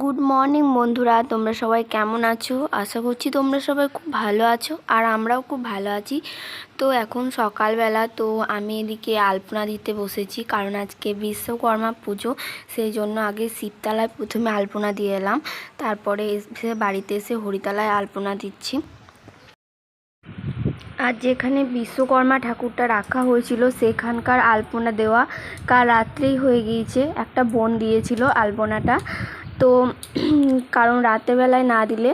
Good morning বন্ধুরা। তোমরা সবাই কেমন আছো? আশা করছি তোমরা সবাই খুব ভালো আছো আর আমরাও খুব ভালো আছি। তো এখন সকালবেলা, তো আমি এদিকে আলপনা দিতে বসেছি কারণ আজকে বিশ্বকর্মা পুজো, সেই জন্য আগে শিবতলায় প্রথমে আলপনা দিয়ে এলাম। তারপরে এসে বাড়িতে এসে হরিতলায় আলপনা দিচ্ছি। আর যেখানে বিশ্বকর্মা ঠাকুরটা রাখা হয়েছিল, সেখানকার আলপনা দেওয়া কাল রাত্রেই হয়ে গিয়েছে। একটা বোন দিয়েছিল আলপনাটা। তো কারণ রাতেরবেলায় না দিলে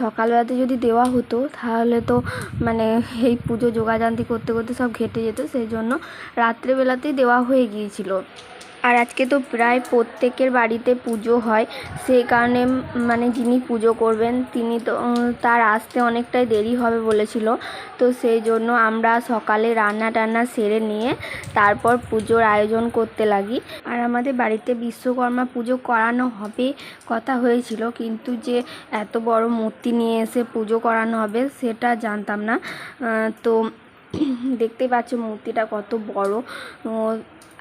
সকালবেলাতে যদি দেওয়া হতো, তাহলে তো মানে এই পুজো যোগাযান্তি করতে করতে সব ঘেটে যেত, সেই জন্য রাত্রেবেলাতেই দেওয়া হয়ে গিয়েছিল। আর আজকে তো প্রায় প্রত্যেকের বাড়িতে পুজো হয় সেই কারণে মানে যিনি পুজো করবেন তিনি তো তার আসতে অনেকটাই দেরি হবে বলেছিল। তো সেই জন্য আমরা সকালে রান্না টান্না সেরে নিয়ে তারপর পুজোর আয়োজন করতে লাগি। আর আমাদের বাড়িতে বিশ্বকর্মা পুজো করানো হবে কথা হয়েছিল, কিন্তু যে এত বড় মূর্তি নিয়ে এসে পুজো করানো হবে সেটা জানতাম না। তো দেখতে পাচ্ছ মূর্তিটা কত বড়।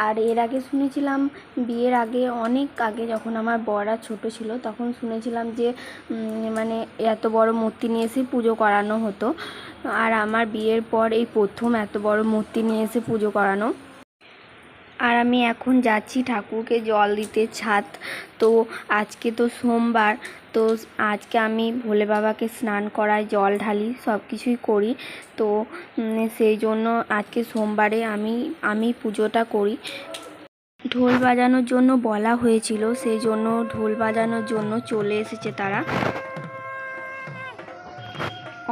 আর এর আগে শুনেছিলাম, বিয়ের আগে, অনেক আগে যখন আমার বড়া ছোট ছিল, তখন শুনেছিলাম যে মানে এত বড় মূর্তি নিয়ে এসে পুজো করানো হতো। আর আমার বিয়ের পর এই প্রথম এত বড় মূর্তি নিয়ে এসে পুজো করানো। আর আমি এখন যাচ্ছি ঠাকুরকে জল দিতে ছাদ। তো আজকে তো সোমবার, তো আজকে আমি ভোলে বাবাকে স্নান করাই জল ঢালি সব কিছুই করি। তো সেই জন্য আজকে সোমবারে আমি আমি পুজোটা করি। ঢোল বাজানোর জন্য বলা হয়েছিল, সেই জন্য ঢোল বাজানোর জন্য চলে এসেছে তারা।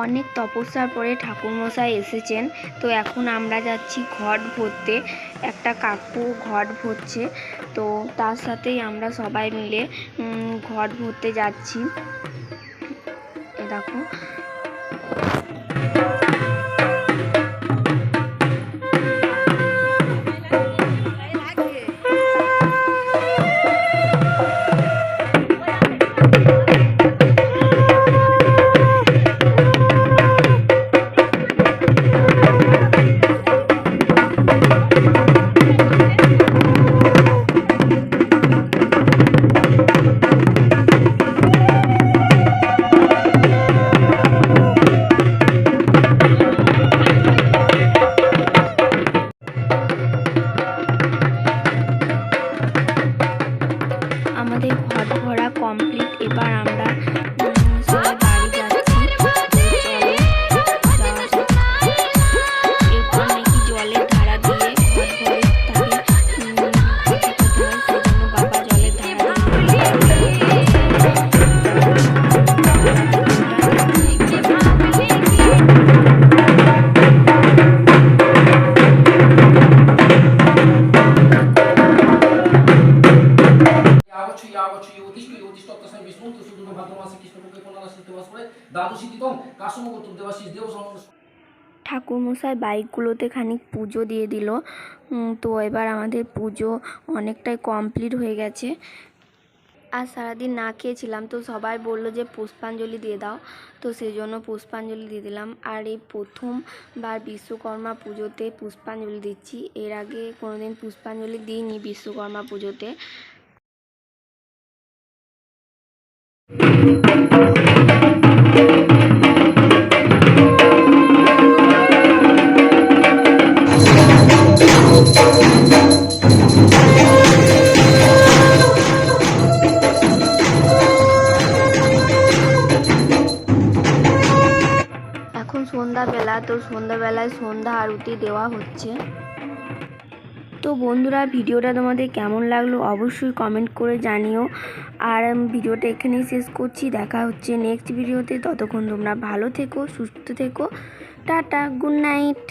অনেক তপস্যার পরে ঠাকুরমশাই এসেছেন। তো এখন আমরা যাচ্ছি ঘট ভরতে। একটা কাকু ঘট ভরছে। তো তার সাথেই আমরা সবাই মিলে ঘট ভরতে যাচ্ছি। দেখো। কাগচ্ছ য়তিষ্ঠ য়তিষ্ঠ তস্মৈ বিষ্ণু কৃষ্ণপক্ষে করে দেবাশিস দেব ঠাকুরমশাই বাইকগুলোতে খানিক পুজো দিয়ে দিল। তো এবার আমাদের পুজো অনেকটাই কমপ্লিট হয়ে গেছে। আর সারাদিন না খেয়েছিলাম, তো সবাই বলল যে পুষ্পাঞ্জলি দিয়ে দাও। তো সেই জন্য পুষ্পাঞ্জলি দিয়ে দিলাম। আর এই প্রথমবার বিশ্বকর্মা পুজোতে পুষ্পাঞ্জলি দিচ্ছি। এর আগে কোনোদিন পুষ্পাঞ্জলি দিইনি বিশ্বকর্মা পুজোতে। এখন সন্ধ্যাবেলা তো সন্ধ্যাবেলায় সন্ধ্যা আরতি দেওয়া হচ্ছে। তো বন্ধুরা, ভিডিওটা তোমাদের কেমন লাগল অবশ্যই কমেন্ট করে জানিও। আর ভিডিওটা এখানেই শেষ করছি, দেখা হচ্ছে নেক্সট ভিডিওতে। ততক্ষণ তোমরা ভালো থেকো, সুস্থ থেকো। Tata good night